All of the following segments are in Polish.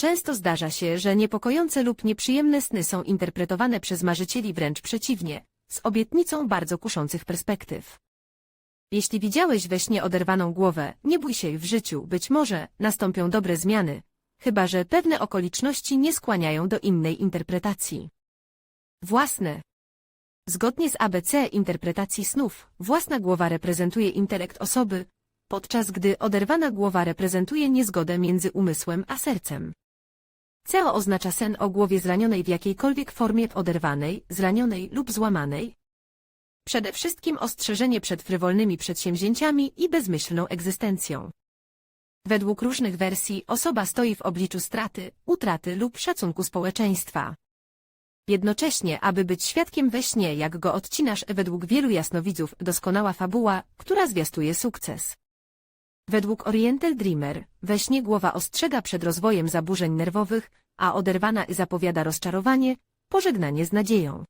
Często zdarza się, że niepokojące lub nieprzyjemne sny są interpretowane przez marzycieli wręcz przeciwnie, z obietnicą bardzo kuszących perspektyw. Jeśli widziałeś we śnie oderwaną głowę, nie bój się w życiu, być może nastąpią dobre zmiany, chyba że pewne okoliczności nie skłaniają do innej interpretacji. Własne. Zgodnie z ABC interpretacji snów, własna głowa reprezentuje intelekt osoby, podczas gdy oderwana głowa reprezentuje niezgodę między umysłem a sercem. CEO oznacza sen o głowie zranionej w jakiejkolwiek formie oderwanej, zranionej lub złamanej. Przede wszystkim ostrzeżenie przed frywolnymi przedsięwzięciami i bezmyślną egzystencją. Według różnych wersji osoba stoi w obliczu straty, utraty lub szacunku społeczeństwa. Jednocześnie, aby być świadkiem we śnie, jak go odcinasz, według wielu jasnowidzów, doskonała fabuła, która zwiastuje sukces. Według Oriental Dreamer, we śnie głowa ostrzega przed rozwojem zaburzeń nerwowych, a oderwana zapowiada rozczarowanie, pożegnanie z nadzieją.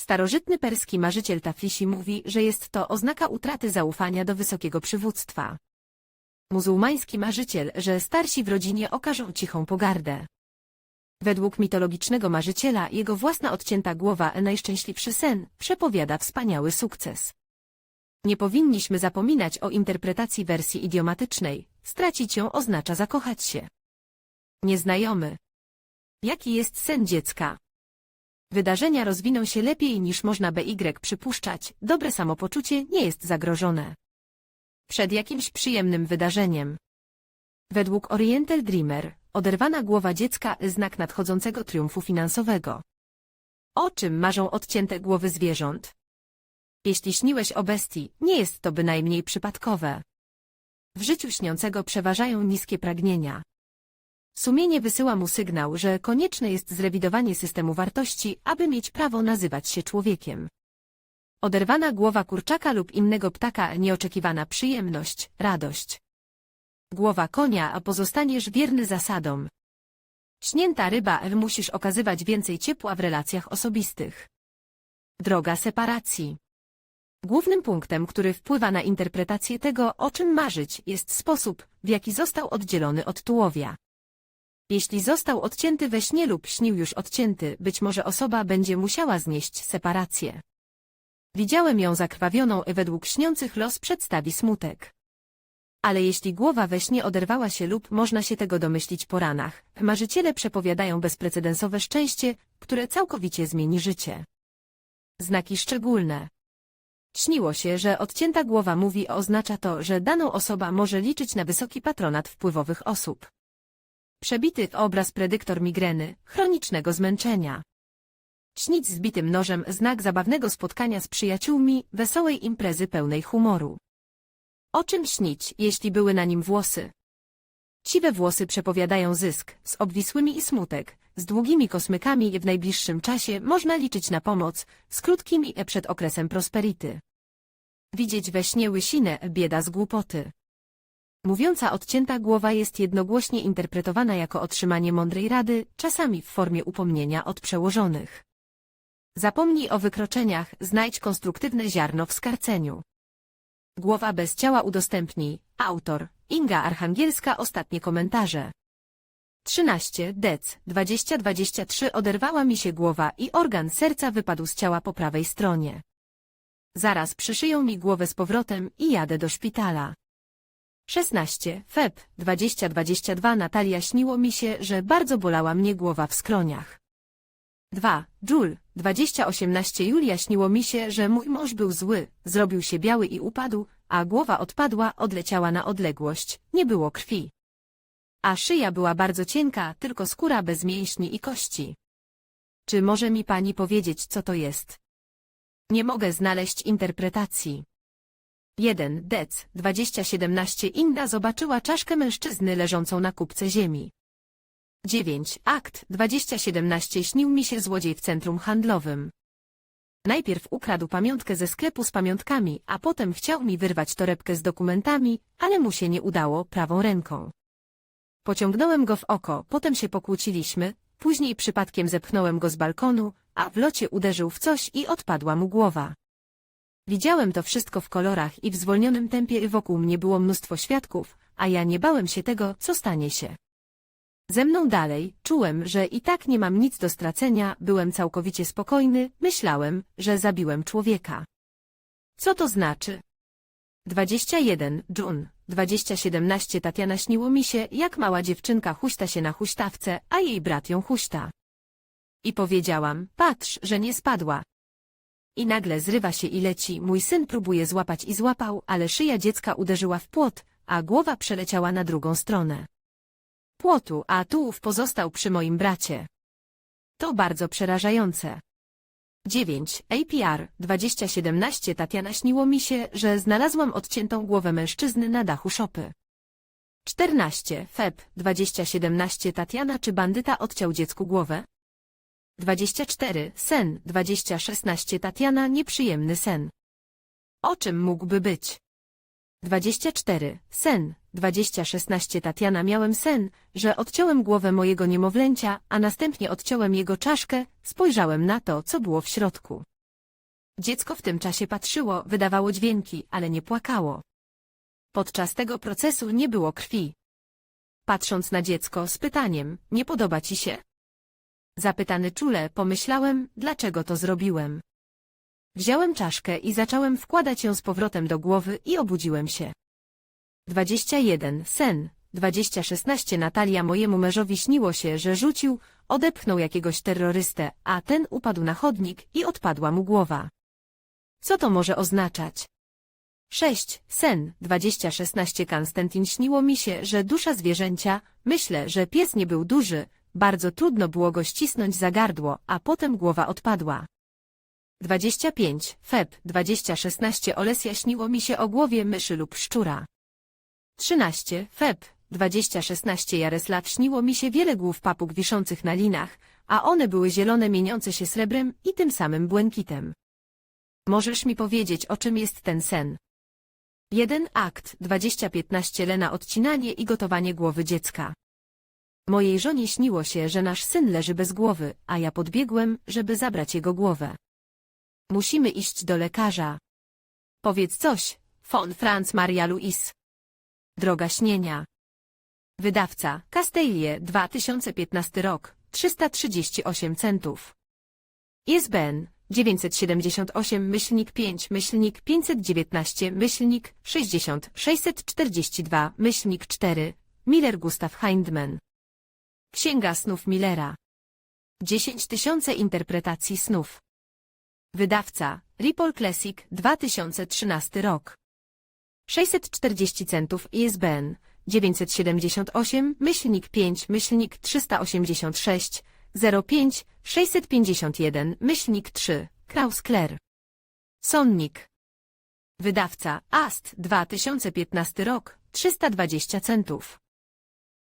Starożytny perski marzyciel Tafisi mówi, że jest to oznaka utraty zaufania do wysokiego przywództwa. Muzułmański marzyciel, że starsi w rodzinie okażą cichą pogardę. Według mitologicznego marzyciela jego własna odcięta głowa, najszczęśliwszy sen, przepowiada wspaniały sukces. Nie powinniśmy zapominać o interpretacji wersji idiomatycznej. Stracić ją oznacza zakochać się. Nieznajomy. Jaki jest sen dziecka? Wydarzenia rozwiną się lepiej niż można BY przypuszczać. Dobre samopoczucie nie jest zagrożone. Przed jakimś przyjemnym wydarzeniem. Według Oriental Dreamer, oderwana głowa dziecka znak nadchodzącego triumfu finansowego. O czym marzą odcięte głowy zwierząt? Jeśli śniłeś o bestii, nie jest to bynajmniej przypadkowe. W życiu śniącego przeważają niskie pragnienia. Sumienie wysyła mu sygnał, że konieczne jest zrewidowanie systemu wartości, aby mieć prawo nazywać się człowiekiem. Oderwana głowa kurczaka lub innego ptaka nieoczekiwana przyjemność, radość. Głowa konia, a pozostaniesz wierny zasadom. Śnięta ryba, musisz okazywać więcej ciepła w relacjach osobistych. Droga separacji. Głównym punktem, który wpływa na interpretację tego, o czym marzyć, jest sposób, w jaki został oddzielony od tułowia. Jeśli został odcięty we śnie lub śnił już odcięty, być może osoba będzie musiała znieść separację. Widziałem ją zakrwawioną i według śniących los przedstawi smutek. Ale jeśli głowa we śnie oderwała się lub można się tego domyślić po ranach, marzyciele przepowiadają bezprecedensowe szczęście, które całkowicie zmieni życie. Znaki szczególne. Śniło się, że odcięta głowa mówi oznacza to, że daną osoba może liczyć na wysoki patronat wpływowych osób. Przebity obraz predyktor migreny, chronicznego zmęczenia. Śnić z bitym nożem znak zabawnego spotkania z przyjaciółmi, wesołej imprezy pełnej humoru. O czym śnić, jeśli były na nim włosy? Siwe włosy przepowiadają zysk, z obwisłymi i smutek, z długimi kosmykami w najbliższym czasie można liczyć na pomoc, z krótkimi przed okresem prosperity. Widzieć we śnie łysinę, bieda z głupoty. Mówiąca odcięta głowa jest jednogłośnie interpretowana jako otrzymanie mądrej rady, czasami w formie upomnienia od przełożonych. Zapomnij o wykroczeniach, znajdź konstruktywne ziarno w skarceniu. Głowa bez ciała udostępnij. Autor Inga Archangielska Ostatnie komentarze 13 dec 2023 Oderwała mi się głowa i organ serca wypadł z ciała po prawej stronie. Zaraz przyszyją mi głowę z powrotem i jadę do szpitala. 16 Feb 2022 Natalia śniło mi się, że bardzo bolała mnie głowa w skroniach. 2. Jul, 2018 Julia śniło mi się, że mój mąż był zły, zrobił się biały i upadł, a głowa odpadła, odleciała na odległość, nie było krwi. A szyja była bardzo cienka, tylko skóra bez mięśni i kości. Czy może mi pani powiedzieć, co to jest? Nie mogę znaleźć interpretacji. 1. Dec, 2017 Inda zobaczyła czaszkę mężczyzny leżącą na kubce ziemi. 9. Akt 2017 śnił mi się złodziej w centrum handlowym. Najpierw ukradł pamiątkę ze sklepu z pamiątkami, a potem chciał mi wyrwać torebkę z dokumentami, ale mu się nie udało prawą ręką. Pociągnąłem go w oko, potem się pokłóciliśmy, później przypadkiem zepchnąłem go z balkonu, a w locie uderzył w coś i odpadła mu głowa. Widziałem to wszystko w kolorach i w zwolnionym tempie wokół mnie było mnóstwo świadków, a ja nie bałem się tego, co stanie się. Ze mną dalej, czułem, że i tak nie mam nic do stracenia, byłem całkowicie spokojny, myślałem, że zabiłem człowieka. Co to znaczy? 21, June, 2017 Tatiana śniło mi się, jak mała dziewczynka huśta się na huśtawce, a jej brat ją huśta. I powiedziałam, patrz, że nie spadła. I nagle zrywa się i leci, mój syn próbuje złapać i złapał, ale szyja dziecka uderzyła w płot, a głowa przeleciała na drugą stronę płotu, a tułów pozostał przy moim bracie. To bardzo przerażające. 9. APR 2017 Tatiana śniło mi się, że znalazłam odciętą głowę mężczyzny na dachu szopy. 14. Feb 2017 Tatiana czy bandyta odciął dziecku głowę? 24. Sen 2016 Tatiana nieprzyjemny sen. O czym mógłby być? 24. Sen 2016 Tatiana miałem sen, że odciąłem głowę mojego niemowlęcia, a następnie odciąłem jego czaszkę, spojrzałem na to, co było w środku. Dziecko w tym czasie patrzyło, wydawało dźwięki, ale nie płakało. Podczas tego procesu nie było krwi. Patrząc na dziecko z pytaniem, nie podoba ci się? Zapytany czule, pomyślałem, dlaczego to zrobiłem. Wziąłem czaszkę i zacząłem wkładać ją z powrotem do głowy i obudziłem się. 21. Sen. 2016 Natalia mojemu mężowi śniło się, że rzucił, odepchnął jakiegoś terrorystę, a ten upadł na chodnik i odpadła mu głowa. Co to może oznaczać? 6. Sen. 2016 Konstantin śniło mi się, że dusza zwierzęcia, myślę, że pies nie był duży, bardzo trudno było go ścisnąć za gardło, a potem głowa odpadła. 25. Feb. 2016 Olesia śniło mi się o głowie myszy lub szczura. 13. Feb. 2016 Jareslaw śniło mi się wiele głów papug wiszących na linach, a one były zielone mieniące się srebrem i tym samym błękitem. Możesz mi powiedzieć, o czym jest ten sen? 1. Akt 2015 Lena odcinanie i gotowanie głowy dziecka. Mojej żonie śniło się, że nasz syn leży bez głowy, a ja podbiegłem, żeby zabrać jego głowę. Musimy iść do lekarza. Powiedz coś, von Franz Maria Louis. Droga śnienia. Wydawca, Castellie, 2015 rok, 338 centów. ISBN 978 myślnik 5 myślnik 519 myślnik 60 642 myślnik 4 Miller Gustav Hindman. Księga snów Millera. 10 tysiące interpretacji snów. Wydawca, Ripple Classic, 2013 rok. 640 centów ISBN 978 myślnik 5 myślnik 386 05 651 myślnik 3 Kraus Kler. Sonnik. Wydawca AST 2015 rok 320 centów.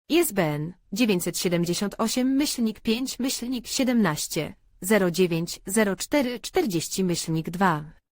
ISBN 978 myślnik 5 myślnik 17 09 04 40 myślnik 2